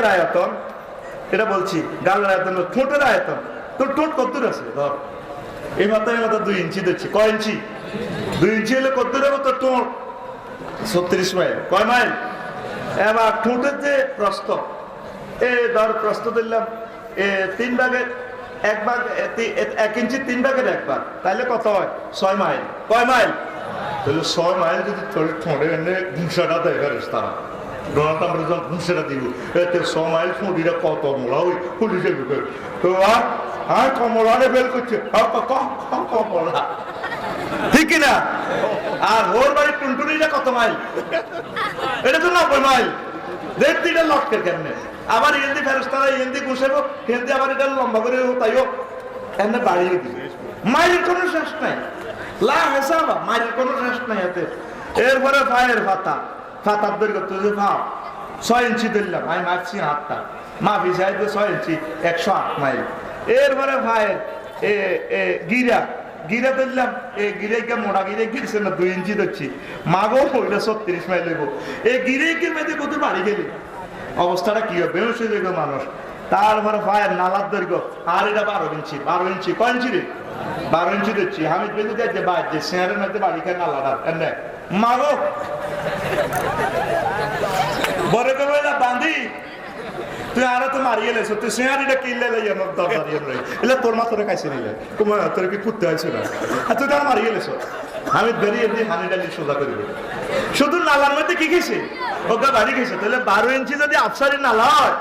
মুখের আয়তন, এটা বলছি, গালের আয়তন ঠোঁটের আয়তন। তোর ঠোঁট কদ্দুর আছে, ধর। এই মাথায় এই মাথা দুই ইঞ্চি দিচ্ছি কয় ইঞ্চি? দুই ইঞ্চি হলে কদ্দুর হবে তোর ঠোঁট। ছত্রিশ মাইল। কয় মাইল? এবার ঠোঁটের যে প্রস্ত এ ধর প্রস্ত দিলাম এ তিন ভাগের এক ভাগ এক ইঞ্চি তিন ভাগের এক ভাগ। তাহলে কত হয়? ছয় মাইল। কয় মাইল? তাহলে ছয় মাইল যদি ঠোঁটে এনে ঘুষাটা দেয় ফেরেস তারা ট্রাম্পের যখন ঘুষাটা দিব এতে মাইল ঠোঁটিটা কত মোলা ওই পুলিশের ভিতরে তো আর আর কমলা বেল করছে কমলা ঠিক কিনা আর ওর বাড়ির টুনটুনিটা কত মাইল এটা তো নব্বই মাইল দেখতিটা লটকে কেমনে আবার হিন্দি ফেরস্তারা হিন্দি ঘুষেব হিন্দি আবার এটা লম্বা করে তাইও এমনি বাড়িয়ে দিবে মাইলের কোনো শেষ নাই লা হেসাবা মাইলের কোনো শেষ নাই এতে এরপরে ফায়ের ফাতা ফাতার দৈর্ঘ্য তুই ফাও ছয় ইঞ্চি ধরলাম আমি মারছি হাতটা। মাফি সাহেব ছয় ইঞ্চি, একশো আট মাইল। এরপরে ফায়ের এ এ, গিরা। গিরা ধরলাম এ গিরেকে মোড়া গিরে গেছে না, দুই ইঞ্চি ধরছি। মাগো, ওইটা ছত্রিশ মাইল হইব। এই গিরেকে মেয়েদের কত বাড়ি গেলি? অবস্থাটা কি হবে? বেউসে দেখো মানুষ। তারপরে ফায়ার নালার দৈর্ঘ্য আর এটা বারো ইঞ্চি বারো ইঞ্চি। কয় ইঞ্চি রে? বারো ইঞ্চি দিচ্ছি আমি বেঁধে যাই যে বাদ যে মধ্যে বাড়ি খায় নালাটা। মাগো বড় কবে না বান্ধি তুই আরও তো মারিয়ে লেছো, তুই সিঁহারিটা কিনলে লাই আমার দরকার এলে তোর মা তোরে খাইছে নিলে তোর কি কুত্তে হয়েছে না? আর তুই তো আর মারিয়ে লেছো। আমি বেরিয়ে দিয়ে হানি ডালি সোজা শুধু নালার মধ্যে কি খেয়েছে ওকে বাড়ি খেয়েছে তাহলে বারো ইঞ্চি যদি আফসারি নালা হয়,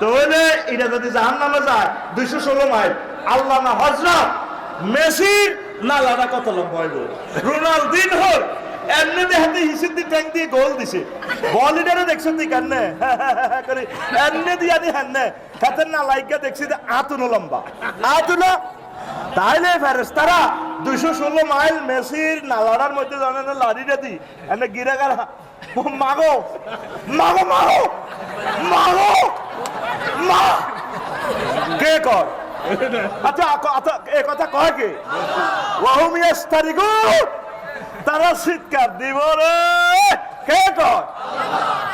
তাহলে এটা যদি জাহান নামে যায়, দুইশো ষোলো মাইল। আল্লাহ না হজরত, মেসির নালাটা কত লম্বা হইব? রোনালদিন হোক এমনি দেখাতে হিসেব দিয়ে ট্যাঙ্ক দিয়ে গোল দিছে। বল এটারে দেখছেন দি কান্নে করে, এমনি দিয়া দি হান্নে হাতের না লাইকা দেখছি যে আতুনো লম্বা। আতুনো? তাইলে ফেরেস্তারা দুইশো ষোলো মাইল মেসির নালাড়ার মধ্যে জানে না লাড়িটা দি এনে গিরে গারা মাগো মাগো মাগো মাগো, মা কে কর আচ্ছা আচ্ছা এ কথা কয় কে? ওয়াহুম ইয়াস্তারিগু। তারা চিৎকার দিব রে। কে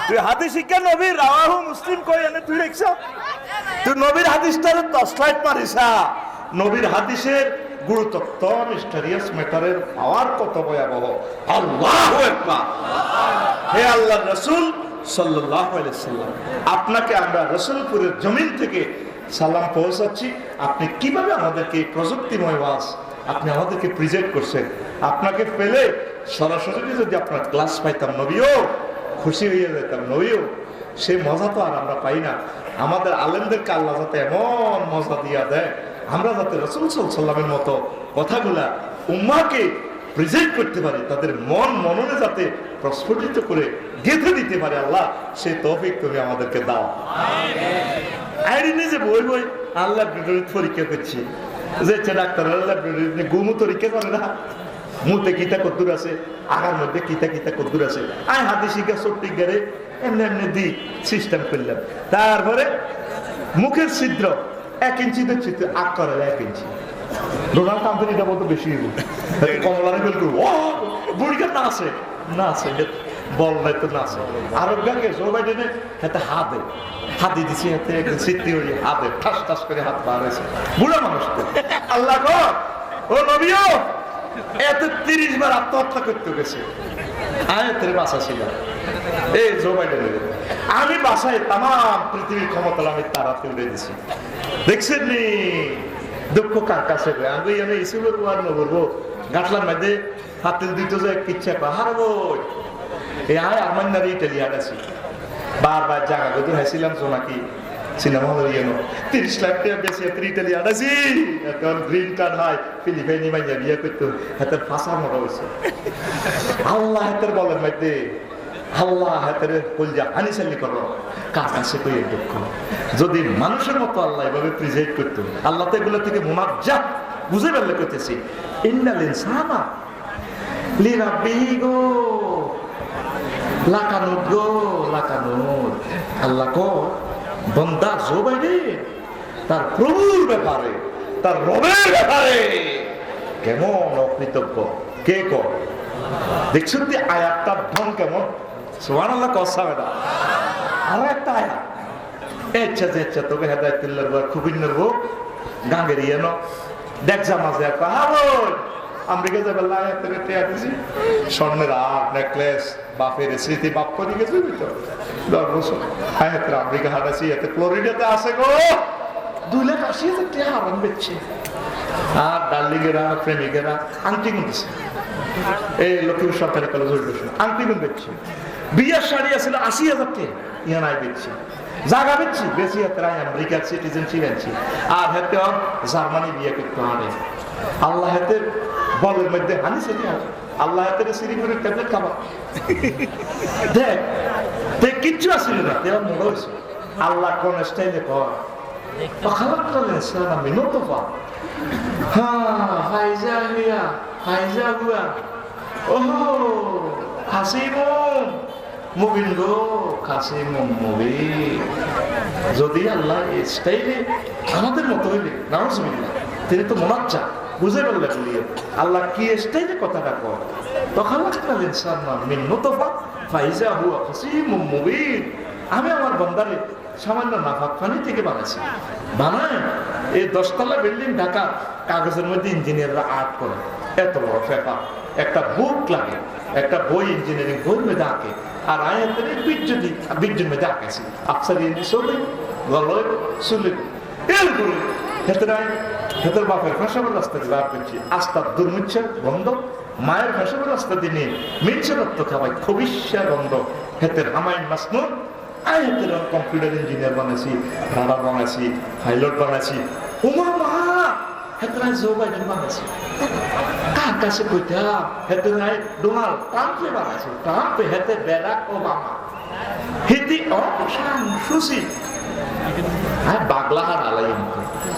তুই হাদিস শিক্ষা নবী রাওয়াহু মুসলিম কই এনে তুই দেখছ তুই নবীর হাদিসটার তসলাইট মারিসা নবীর হাদিসের মিস্টারিয়াস ম্যাটারের পাওয়ার কত হে সাল্লাম, আপনাকে আমরা রসুলপুরের জমিন থেকে সালাম পৌঁছাচ্ছি। আপনি কীভাবে আমাদেরকে প্রযুক্তিময় ওয়াজ, আপনি আমাদেরকে প্রেজেন্ট করছেন? আপনাকে পেলে সরাসরি যদি আপনার ক্লাস পাইতাম নবীও খুশি হয়ে যেতাম নবীও সে মজা তো আর আমরা পাই না। আমাদের আলেমদেরকে আল্লাহ যাতে এমন মজা দিয়া দেয়। আমরা যাতে রসুল সাল্লামের মতো কথাগুলা উম্মাকে প্রেজেন্ট করতে পারি তাদের মন মননে যাতে প্রস্ফুটিত করে গেঁথে দিতে পারে আল্লাহ সেই তফিক তুমি আমাদেরকে দাও। আইডি নিজে বই বই আল্লাহ পরীক্ষা করছি। যে ডাক্তার আল্লাহ গুমু পরীক্ষা করে না। মুতে কিতা কদ্দুর আছে? আগার মধ্যে কিতা কিতা কদ্দুর আছে? আয় হাতে শিখা সত্যি গেড়ে এমনি এমনি দি সিস্টেম করলাম। তারপরে মুখের ছিদ্র, এক ইঞ্চি দেখছি তুই আগ করে এক ইঞ্চি। ডোনাল্ড ট্রাম্পের এটা বলতে বেশি কমলারে ও বুড়িকে না আছে। না আছে বল নাই তো না আছে। হাতে হাতে হাতে দিছি, হাতে সিদ্ধি হয়ে হাতে ঠাস ঠাস করে হাত হয়েছে বুড়া মানুষ তো। আল্লাহ ও নবীও! এত তিরিশ বার আত্মহত্যা করতে গেছে। আয়তের বাসা ছিল। এই জো বাইডেনের আমি বাসায় তাম পৃথিবীর ক্ষমতা আমি তারাতে উড়ে দিছি। দেখছেন নি? দুঃখ কার কাছে আমি আমি আর না বলব গাটলার মধ্যে হাতে দিতে যায় কিচ্ছা হারবো এই আয় আমার নারী ইটালিয়ান আছে। বারবার জায়গা গদি হাসিলাম জোনাকি সিনেমা হল ইয়েনো তিরিশ লাখ টাকা বেশি এত ইটালিয়ান আছি এখন গ্রিন কার্ড হয় ফিলিপাইনি মাইয়া বিয়ে করতে। হাতের ফাঁসা মরা হয়েছে। আল্লাহ হাতের বলেন মধ্যে আল্লাহ হাতের কলজা হানি সাল্লি করো। কার কাছে কই দুঃখ? যদি মানুষের মতো আল্লাহ এভাবে প্রিজাইড করতো, আল্লাহ তো এগুলো থেকে মোনাজ্জা বুঝে ফেললে করতেছি ইন্নাল ইনসানা লিরাব্বিহি গো লাকানুত গো লাকানুত আল্লাহ কো বন্দা জোবাই রে তার প্রভুর ব্যাপারে, তার রবের ব্যাপারে। কেমন অকৃতজ্ঞ? কে কর দেখছেন যে আয়াতটার ঢং কেমন? সোহান আল্লাহ আরও একটা তোকে নেব গাঙ্গের ইয়ে ন। আমেরিকা যাবে লাগে তোকে টেয়া দিছি স্বর্ণের আর নেকলেস বাপের স্মৃতি বাপ করে গেছে তো। দশ বছর। হ্যাঁ আমেরিকা হাঁটাছি, এতে ফ্লোরিডাতে আসে গো। দুই লাখ আশি হাজার টাকা হারান বেচছে? আর ডার্লিংয়েরা, প্রেমিকেরা, আংটি কিনতেছে এই লক্ষ্মীপুর সরকারি কলেজ আংটি কিন বেচছে। বিয়ের শাড়ি আছিল আশি হাজার টাকা। ইয়া নাই বেচছে। জাগা বেচছি। বেশি হাতে আমেরিকার সিটিজেনশিপ আনছি আর হাতে জার্মানি বিয়ে করতে হবে। আল্লাহ হাতের বলের মধ্যে হানি সেটি আল্লাহ ট্যাবলেট খাবার দেখ কিচ্ছু আসিল না। তেমন মনে হয়েছে। আল্লাহ কোন স্টাইলে কর হ্যাঁ, গো যদি আল্লাহ আমাদের মতো হইলে নামাজ তিনি তো মনাচ্ছা বুঝে বললে বলিয়ে আল্লাহ কি স্টাইলে কথাটা কর তখন একটা ইনসান মিন নুতফা ফাইজা হুয়া কাসিম মুবিন। আমি আমার বন্দারে সামান্য নাফাক পানি থেকে বানাইছি। বানায়, এই দশতলা বিল্ডিং ঢাকা, কাগজের মধ্যে ইঞ্জিনিয়াররা আর্ট করে। এত বড় পেপার একটা বুক লাগে, একটা বই ইঞ্জিনিয়ারিং বই মেধে আঁকে। আর আয়াতের বিদ্যুতি বিদ্যুৎ মেধে আঁকেছি। আফসার ইন্দি চলে, গলয় চলে। এর করে হেতের বাপের ফেসাবার রাস্তা দিয়ে বার করছি আস্তার দুর্মিচ্ছে বন্ধ। মায়ের ফেসাবার রাস্তা দিয়ে নিয়ে মিচ্ছে রক্ত খাবাই খবিষ্যা বন্ধ হেতের হামাইন মাসনুন। আয়াতের কম্পিউটার ইঞ্জিনিয়ার বানাইছি, রাডার বানাইছি পাইলট বানাইছি। উমা মা হেতরাই জো বাইডেন বানাইছি। কার কাছে কইতা হেতরাই ডোনাল্ড ট্রাম্পে বানাইছি। ট্রাম্পে হেতে বেরাক ওবামা। হিতি অসান সুসি। আয় বাগলা আর আলাই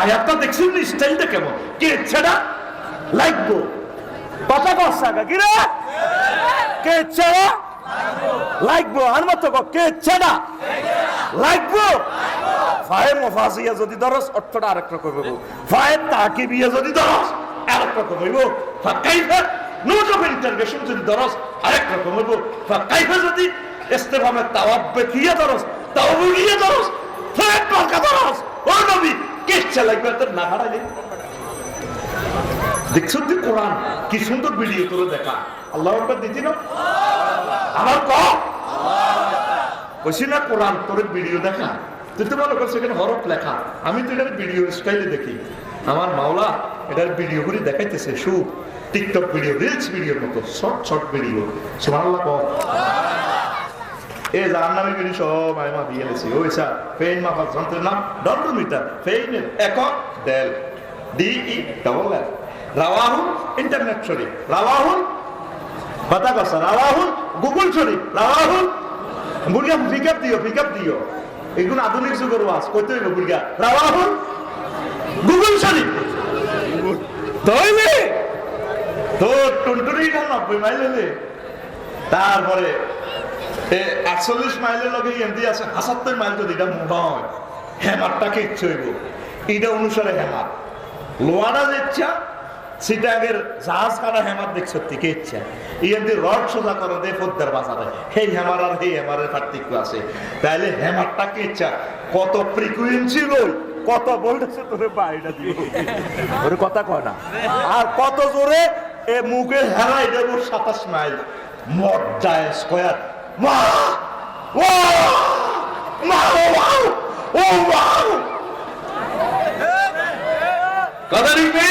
আয়াতটা দেখছেন স্টাইলটা কেমন? কে ছেড়া লাগবো কথা কসা কি রে? কে ছেড়া লাগবো আর মতো কে ছেড়া লাগবো ফায়ে মুফাসিয়া যদি দরস অর্থটা আরেক রকম হইব ফায়ে তাকিবিয়া যদি দরস আরেক রকম হইব ফাকাইফা নোট অফ ইন্টারভেশন যদি দরস আরেক রকম হইব ফাকাইফা যদি ইস্তেফামে তাওয়াব্বে কিয়া দরস তাওবুগিয়া দরস ফায়ে পাকা দরস ও নবী লাগবে তোর না দেখছ তুই কোরআন কি সুন্দর ভিডিও তোর দেখা। আল্লাহ একবার না? আমার ক না, কোরআন তোর ভিডিও দেখা। তুই তো মনে করছ এখানে হরফ লেখা। আমি তো এটার ভিডিও স্টাইলে দেখি। আমার মাওলা এটার ভিডিও করে দেখাইতেছে সু টিকটক ভিডিও রিলস ভিডিওর মতো শর্ট শর্ট ভিডিও কম এ যার নামে বিড়ি সব আমি মা দিয়ে গেছি ওই স্যার ফেইন মাপার যন্ত্রের নাম ডন্ডোমিটার ফেইনের একক ডেল ডিই ডবল এল রাওয়াহুল ইন্টারনেট শরীফ রাওয়াহুল বাতা কথা রাওয়াহুল গুগল শরীফ রাওয়াহুল বুড়িয়া পিক দিও পিক দিও এগুলো আধুনিক যুগের ওয়াজ কইতে হইব বুড়িয়া রাওয়াহুল গুগল শরীফ তৈলে তোর টুনটুনিটা নব্বই মাইল তারপরে একচল্লিশ মাইলের লগে এমনি আছে হাসাত্তর মাইল যদি এটা হয় হেমারটাকে ইচ্ছে হইব। এটা অনুসারে হেমার। লোয়ারা যে ইচ্ছা সিটাগের জাহাজ কাটা হেমার সত্যি ইচ্ছা রড সোজা করে বাজারে। সেই হেমার আর সেই হেমারের পার্থক্য আছে। তাইলে হেমারটাকে ইচ্ছা কত ফ্রিকুয়েন্সি লই কত বলতেছে তোরে বাইরে দিব। ওর কথা কয় না। আর কত জোরে এ মুখের হেরা এটা সাতাশ মাইল। মজ্জায় স্কোয়ার মা ও মা। ও লিখবে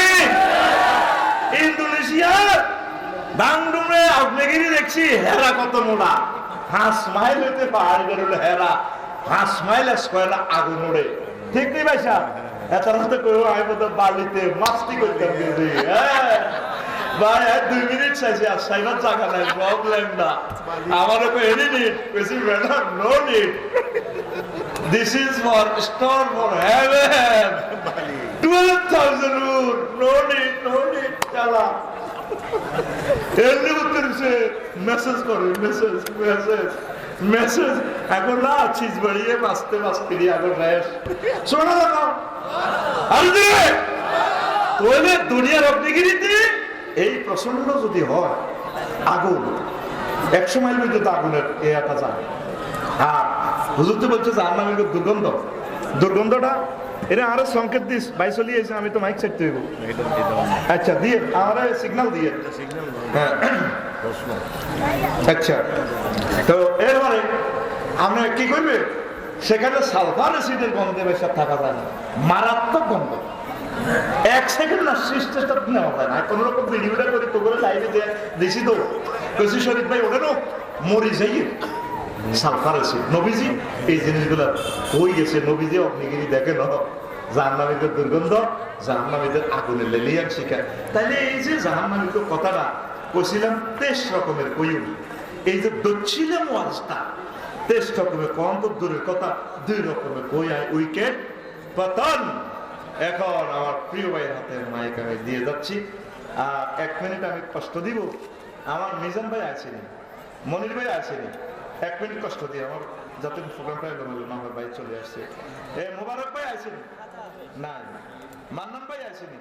ইন্দোনেশিয়ার বাংডুমে আগ্নেগিরি দেখছি, হেরা কত মোড়া। হাঁস মাইল হইতে পাহাড়ি বেরোলে হেরা, হাঁস মাইল স্কোয়ার আগুন ওড়ে। ঠিক নেই ভাই সাহেব? এত রাতে কইব আমি বালিতে মাস্তি করতাম ভাই দুই এখন না চিজ বাড়িয়ে বাঁচতে বাঁচতে এখন শোনা দুনিয়ার অগ্নিগিরিতে এই প্রচণ্ড যদি হয়, আগুন একশো মাইল পর্যন্ত আগুনের এয়াটা যায় আর হুজুর তো বলছে যে নামে দুর্গন্ধ। দুর্গন্ধটা এটা আরও সংকেত দিস ভাই চলি এসে আমি তো মাইক চাইতে হইব। আচ্ছা দিয়ে আমার সিগন্যাল দিয়ে। হ্যাঁ। আচ্ছা তো এরপরে আমরা কি করবে সেখানে সালফার অ্যাসিডের গন্ধে বেশি থাকা যায় না। মারাত্মক গন্ধ। এক সেকেন্ড না সিস্টেমটা নেওয়া যায় না কোনো রকম ভিডিও ভিডিও করি তো করে লাইভে যে দিছি তো কইছি, শরীফ ভাই ওটা মরি যাই সালফার অ্যাসিড নবীজি, এই জিনিসগুলো হয়ে গেছে? নবীজি, অগ্নিগিরি দেখে ন জাহান্নামীদের দুর্গন্ধ, জাহান্নামীদের আগুনে লেলিয়ান শিখায় তাইলে এই যে জাহান্নামীদের কথাটা, কইছিলাম, তেইশ রকমের কইউ এই যে দচ্ছিলাম ওয়াজটা তেইশ রকমের কম দূরের কথা, দুই রকমের কই আয় উইকেট, পতন। এখন আমার প্রিয় ভাইয়ের হাতে মাইক আমি দিয়ে যাচ্ছি। আর এক মিনিট আমি কষ্ট দিব। আমার মিজান ভাই আসেনি মনির ভাই আসেনি এক মিনিট কষ্ট দিয়ে আমার যাতে প্রোগ্রামটা একদম আমার ভাই চলে আসছে। এ, মোবারক ভাই আসেনি না মান্নান ভাই আসেনি